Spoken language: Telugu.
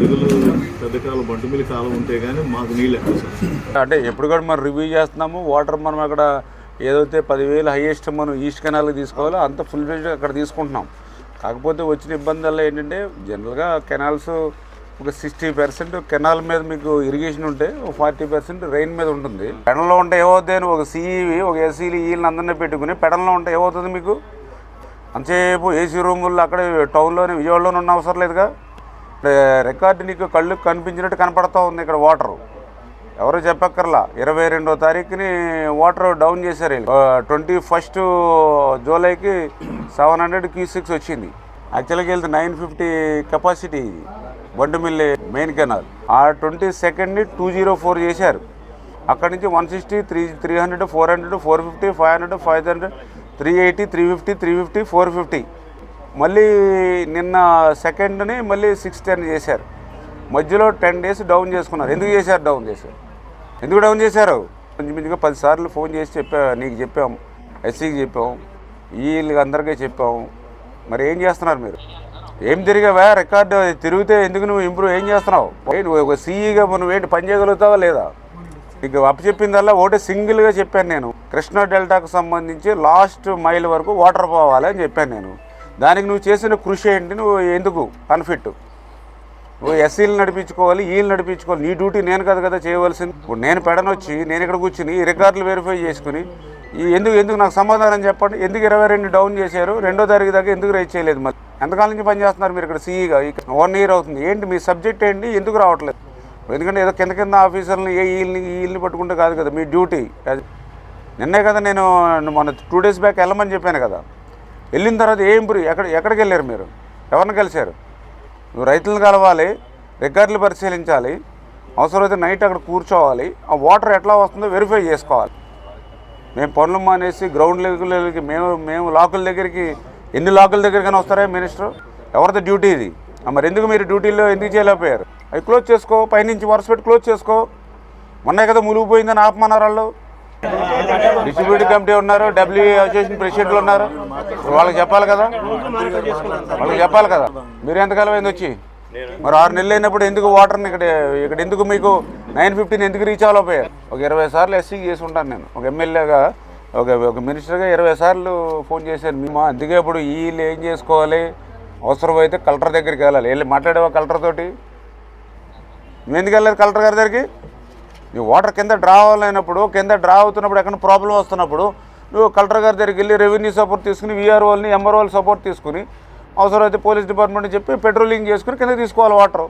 అడుగులు పెద్దకాలం బంటుమిల్లి కాలం ఉంటే కానీ మాకు నీళ్ళు ఎక్కువ సార్. అంటే ఎప్పుడు కూడా మనం రివ్యూ చేస్తున్నాము వాటర్ మనం అక్కడ ఏదైతే పదివేలు హైయెస్ట్ మనం ఈస్ట్ కెనాల్కి తీసుకోవాలో అంత ఫుల్ ఫ్లెజ్ అక్కడ తీసుకుంటున్నాం. కాకపోతే వచ్చిన ఇబ్బందుల్లో ఏంటంటే జనరల్గా కెనాల్స్ ఒక సిక్స్టీ పర్సెంట్ కెనాల్ మీద మీకు ఇరిగేషన్ ఉంటే ఒక ఫార్టీ పర్సెంట్ రెయిన్ మీద ఉంటుంది. పెడల్లో ఉంటే ఏమవుతుంది అని ఒక సీఈవి ఒక ఎస్సీలు ఈళ్ళని అందరినీ పెట్టుకుని పెడల్లో ఉంటే ఏమవుతుంది మీకు? అంతసేపు ఏసీ రూముల్లో అక్కడ టౌన్లోనే విజయవాడలోనే ఉన్న అవసరం లేదుగా? రికార్డు నీకు కళ్ళు కనిపించినట్టు కనపడుతూ ఉంది ఇక్కడ వాటరు. ఎవరు చెప్పక్కర్లా? ఇరవై రెండో తారీఖుని వాటర్ డౌన్ చేశారు ట్వంటీ ఫస్ట్ జూలైకి సెవెన్ హండ్రెడ్ క్యూ సిక్స్ వచ్చింది. యాక్చువల్గా వెళ్తే nine fifty capacity Bandumilli main canal. ఆ ట్వంటీ సెకండ్ని టూ జీరో ఫోర్ చేశారు. అక్కడి నుంచి one sixty three three hundred four hundred four fifty five hundred five hundred three eighty three fifty three fifty four fifty. మళ్ళీ నిన్న సెకండ్ని మళ్ళీ సిక్స్ టెన్ చేశారు. మధ్యలో టెన్ డేస్ డౌన్ చేసుకున్నారు. ఎందుకు చేశారు డౌన్ చేశారు? ఎందుకు డౌన్ చేశారు? కొంచెం పదిసార్లు ఫోన్ చేసి చెప్పా నీకు చెప్పాం ఎస్సీకి చెప్పాం వీళ్ళకి అందరికీ చెప్పాం మరి ఏం చేస్తున్నారు మీరు? ఏం తిరిగావా? రికార్డు తిరిగితే ఎందుకు నువ్వు ఇంప్రూవ్ ఏం చేస్తున్నావు? ఏ నువ్వు ఒక సీఈగా నువ్వు ఏంటి పని చేయగలుగుతావా లేదా? నీకు అప్పచెప్పిందల్లా ఒకటే సింగిల్గా చెప్పాను నేను. కృష్ణా డెల్టాకు సంబంధించి లాస్ట్ మైల్ వరకు వాటర్ పోవాలి అని చెప్పాను నేను. దానికి నువ్వు చేసిన కృషి ఏంటి? నువ్వు ఎందుకు? అన్ఫిట్ నువ్వు ఎస్సీలు నడిపించుకోవాలి వీళ్ళు నడిపించుకోవాలి. నీ డ్యూటీ నేను కదా కదా చేయవలసింది. ఇప్పుడు నేను పెడనొచ్చి నేను ఇక్కడ కూర్చుని ఈ రికార్డులు వెరిఫై చేసుకుని ఈ ఎందుకు ఎందుకు నాకు సమాధానం చెప్పండి? ఎందుకు ఇరవై రెండు డౌన్ చేశారు? రెండో తారీఖు దాకా ఎందుకు రైట్ చేయలేదు మరి? ఎంతకాలం నుంచి పనిచేస్తున్నారు మీరు ఇక్కడ సీఈగా వన్ ఇయర్ అవుతుంది. ఏంటి మీ సబ్జెక్ట్ ఏంటి? ఎందుకు రావట్లేదు? ఎందుకంటే ఏదో కింద కింద ఆఫీసర్ని ఏ వీళ్ళని ఈల్ని పట్టుకుంటే కాదు కదా మీ డ్యూటీ. అది నిన్నే కదా నేను మొన్న టూ డేస్ బ్యాక్ వెళ్ళమని చెప్పాను కదా. వెళ్ళిన తర్వాత ఏం ఇంప్రూవ్ ఎక్కడ ఎక్కడికి వెళ్ళారు మీరు? ఎవరిని కలిశారు? నువ్వు రైతులను కలవాలి రికార్డులు పరిశీలించాలి అవసరమైతే నైట్ అక్కడ కూర్చోవాలి ఆ వాటర్ ఎట్లా వస్తుందో వెరిఫై చేసుకోవాలి. మేము పనులు మానేసి గ్రౌండ్ లెవెల్కి మేము మేము లాకుల దగ్గరికి ఎన్ని లాకుల దగ్గరికైనా వస్తారా మినిస్టర్? ఎవరిది డ్యూటీ ఇది? మరి ఎందుకు మీరు డ్యూటీలో ఎందుకు చేయలేకపోయారు? అవి క్లోజ్ చేసుకో పైనుంచి వరుస పెట్టి క్లోజ్ చేసుకో. మొన్నే కదా మునిగిపోయిందని ఆపమన్నారు వాళ్ళు. డిస్ట్రిబ్యూటివ్ కమిటీ ఉన్నారు డబ్ల్యూ అసోసియేషన్ ప్రెసిడెంట్లు ఉన్నారు. వాళ్ళకి చెప్పాలి కదా? వాళ్ళకి చెప్పాలి కదా? మీరు ఎంతకాలం అయింది వచ్చి? మరి ఆరు నెలలు అయినప్పుడు ఎందుకు వాటర్ని ఇక్కడ ఇక్కడ ఎందుకు మీకు నైన్ ఫిఫ్టీన్ ఎందుకు రీచ్ అవ్వలేకపోయారు ఒక ఇరవై సార్లు ఎస్సీ చేసి ఉంటాను నేను. ఒక ఎమ్మెల్యేగా ఒక ఒక మినిస్టర్గా ఇరవై సార్లు ఫోన్ చేశాను. మేము అందుకే ఇప్పుడు వీళ్ళు ఏం చేసుకోవాలి? అవసరమైతే కలెక్టర్ దగ్గరికి వెళ్ళాలి. వెళ్ళి మాట్లాడేవా కలెక్టర్ తోటి? ఎందుకు వెళ్ళలేదు కలెక్టర్ గారి దగ్గరికి? నువ్వు వాటర్ కింద డ్రా అవ్వలేనప్పుడు కింద డ్రా అవుతున్నప్పుడు ఎక్కడ ప్రాబ్లం వస్తున్నప్పుడు నువ్వు కలెక్టర్ గారి దగ్గరికి వెళ్ళి రెవెన్యూ సపోర్ట్ తీసుకుని వీఆర్ఓల్ని ఎంఆర్ఓల సపోర్ట్ తీసుకుని అవసరమైతే పోలీస్ డిపార్ట్మెంట్ చెప్పి పెట్రోలింగ్ చేసుకుని కింద తీసుకోవాలి వాటర్.